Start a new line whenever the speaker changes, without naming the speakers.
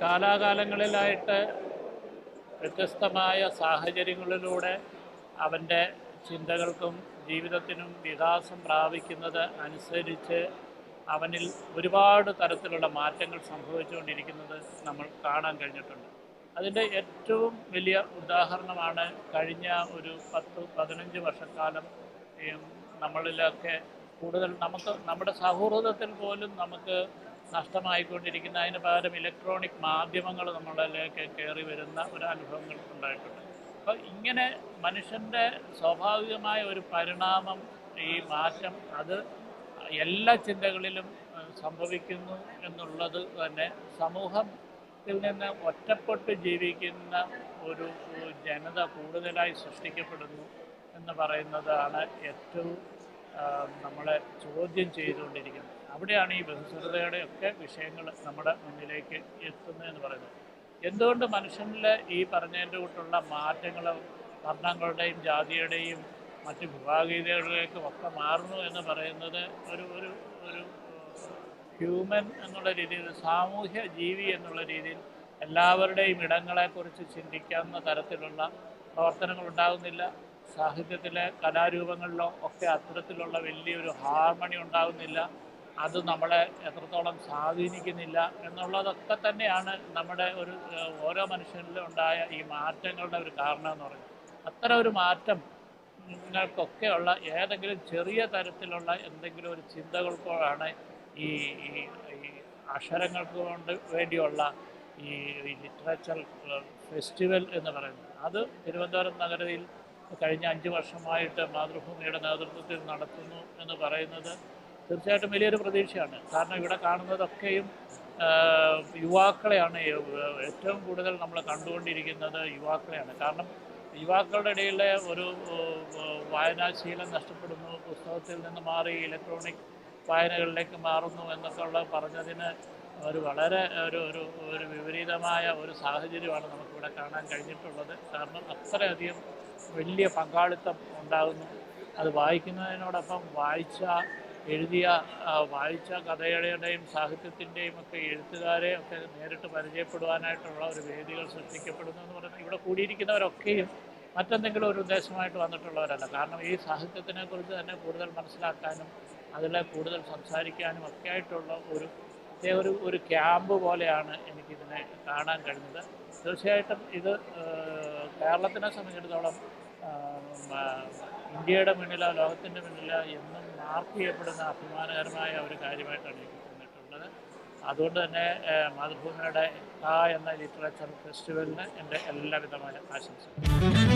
കാലാകാലങ്ങളിലായിട്ട് വ്യത്യസ്തമായ സാഹചര്യങ്ങളിലൂടെ അവന്റെ ചിന്തകൾക്കും ജീവിതത്തിനും വികാസം പ്രാപിക്കുന്നത് അനുസരിച്ച് അവനിൽ ഒരുപാട് തരത്തിലുള്ള മാറ്റങ്ങൾ സംഭവിച്ചുകൊണ്ടിരിക്കുന്നത് നമ്മൾ കാണാൻ കഴിഞ്ഞിട്ടുണ്ട്. അതിന്റെ ഏറ്റവും വലിയ ഉദാഹരണമാണ് കഴിഞ്ഞ ഒരു പത്ത് പതിനഞ്ച് വർഷക്കാലം നമ്മളിലൊക്കെ കൂടുതൽ നമുക്ക് നമ്മുടെ സൗഹൃദത്തിൽ പോലും നമുക്ക് നഷ്ടമായിക്കൊണ്ടിരിക്കുന്ന അതിന് പകരം ഇലക്ട്രോണിക് മാധ്യമങ്ങൾ നമ്മളിലേക്ക് കയറി വരുന്ന ഒരു അനുഭവങ്ങൾ ഉണ്ടായിട്ടുണ്ട്. അപ്പോൾ ഇങ്ങനെ മനുഷ്യന്റെ സ്വാഭാവികമായ ഒരു പരിണാമം ഈ മാറ്റം അത് എല്ലാ ചിന്തകളിലും സംഭവിക്കുന്നു എന്നുള്ളത് തന്നെ സമൂഹത്തിൽ നിന്ന് ഒറ്റപ്പെട്ട് ജീവിക്കുന്ന ഒരു ജനത കൂടുതലായി സൃഷ്ടിക്കപ്പെടുന്നു എന്ന് പറയുന്നതാണ് ഏറ്റവും നമ്മളെ ചോദ്യം ചെയ്തുകൊണ്ടിരിക്കുന്നത്. അവിടെയാണ് ഈ ബഹുസ്വരതയുടെ ഒക്കെ വിഷയങ്ങൾ നമ്മുടെ മുന്നിലേക്ക് എത്തുന്നതെന്ന് പറയുന്നത്. എന്തുകൊണ്ട് മനുഷ്യനിൽ ഈ പറഞ്ഞതിന്റെ കൂട്ടുള്ള മാറ്റങ്ങൾ വർണങ്ങളുടെയും ജാതിയുടെയും മറ്റ് വിഭാഗീയതകളിലേക്കും ഒക്കെ മാറുന്നു എന്ന് പറയുന്നത് ഒരു ഒരു ഒരു ഹ്യൂമൻ എന്നുള്ള രീതിയിൽ സാമൂഹ്യ ജീവി എന്നുള്ള രീതിയിൽ എല്ലാവരുടെയും ഇടങ്ങളെക്കുറിച്ച് ചിന്തിക്കാവുന്ന തരത്തിലുള്ള പ്രവർത്തനങ്ങൾ ഉണ്ടാകുന്നില്ല. സാഹിത്യത്തിലെ കലാരൂപങ്ങളിലോ ഒക്കെ അത്തരത്തിലുള്ള വലിയൊരു ഹാർമണി ഉണ്ടാകുന്നില്ല. അത് നമ്മളെ എത്രത്തോളം സ്വാധീനിക്കുന്നില്ല എന്നുള്ളതൊക്കെ തന്നെയാണ് നമ്മുടെ ഒരു ഓരോ മനുഷ്യനിലും ഉണ്ടായ ഈ മാറ്റങ്ങളുടെ ഒരു കാരണം എന്ന് പറയുന്നത്. അത്തരം ഒരു മാറ്റം നിങ്ങൾക്കൊക്കെയുള്ള ഏതെങ്കിലും ചെറിയ തരത്തിലുള്ള എന്തെങ്കിലും ഒരു ചിന്തകൾക്കോടാണ് ഈ ഈ അക്ഷരങ്ങൾക്ക് കൊണ്ട് വേണ്ടിയുള്ള ഈ ലിറ്ററേച്ചർ ഫെസ്റ്റിവൽ എന്ന് പറയുന്നത്. അത് തിരുവനന്തപുരം നഗരത്തിൽ കഴിഞ്ഞ അഞ്ച് വർഷമായിട്ട് മാതൃഭൂമിയുടെ നേതൃത്വത്തിൽ നടത്തുന്നു എന്ന് പറയുന്നത് തീർച്ചയായിട്ടും വലിയൊരു പ്രതീക്ഷയാണ്. കാരണം ഇവിടെ കാണുന്നതൊക്കെയും യുവാക്കളെയാണ് ഏറ്റവും കൂടുതൽ നമ്മൾ കണ്ടുകൊണ്ടിരിക്കുന്നത് യുവാക്കളെയാണ്. കാരണം യുവാക്കളുടെ ഇടയിലെ ഒരു വായനാശീലം നഷ്ടപ്പെടുന്നു പുസ്തകത്തിൽ നിന്ന് മാറി ഇലക്ട്രോണിക് വായനകളിലേക്ക് മാറുന്നു എന്നൊക്കെ ഉള്ള പറഞ്ഞതിന് ഒരു വളരെ ഒരു ഒരു ഒരു വിപരീതമായ ഒരു സാഹചര്യമാണ് നമുക്കിവിടെ കാണാൻ കഴിഞ്ഞിട്ടുള്ളത്. കാരണം അത്രയധികം വലിയ പങ്കാളിത്തം ഉണ്ടാകുന്നു. അത് വായിക്കുന്നതിനോടൊപ്പം വായിച്ച എഴുതിയ വായിച്ച കഥയുടെയും സാഹിത്യത്തിന്റെയും ഒക്കെ എഴുത്തുകാരെ ഒക്കെ നേരിട്ട് പരിചയപ്പെടുവാനായിട്ടുള്ള ഒരു വേദികൾ സൃഷ്ടിക്കപ്പെടുന്നു എന്ന് പറയുന്നത് ഇവിടെ കൂടിയിരിക്കുന്നവരൊക്കെയും മറ്റെന്തെങ്കിലും ഒരു ഉദ്ദേശമായിട്ട് വന്നിട്ടുള്ളവരല്ല. കാരണം ഈ സാഹിത്യത്തിനെക്കുറിച്ച് തന്നെ കൂടുതൽ മനസ്സിലാക്കാനും അതിലെ കൂടുതൽ സംസാരിക്കാനും ഒക്കെ ആയിട്ടുള്ള ഒരു ഒരു ഒരു ക്യാമ്പ് പോലെയാണ് എനിക്കിതിനെ കാണാൻ കഴിഞ്ഞത്. തീർച്ചയായിട്ടും ഇത് കേരളത്തിനെ സംബന്ധിച്ചിടത്തോളം ഇന്ത്യയുടെ മുന്നിലോ ലോകത്തിന്റെ മുന്നിലോ എന്നും മാർക്ക് ചെയ്യപ്പെടുന്ന അഭിമാനകരമായ ഒരു കാര്യമായിട്ടാണ് എനിക്ക് തോന്നിയിട്ടുള്ളത്. അതുകൊണ്ട് തന്നെ മാതൃഭൂമിയുടെ ആ എന്ന ലിറ്ററേച്ചർ ഫെസ്റ്റിവലിന് എന്റെ എല്ലാവിധമായ ആശംസകൾ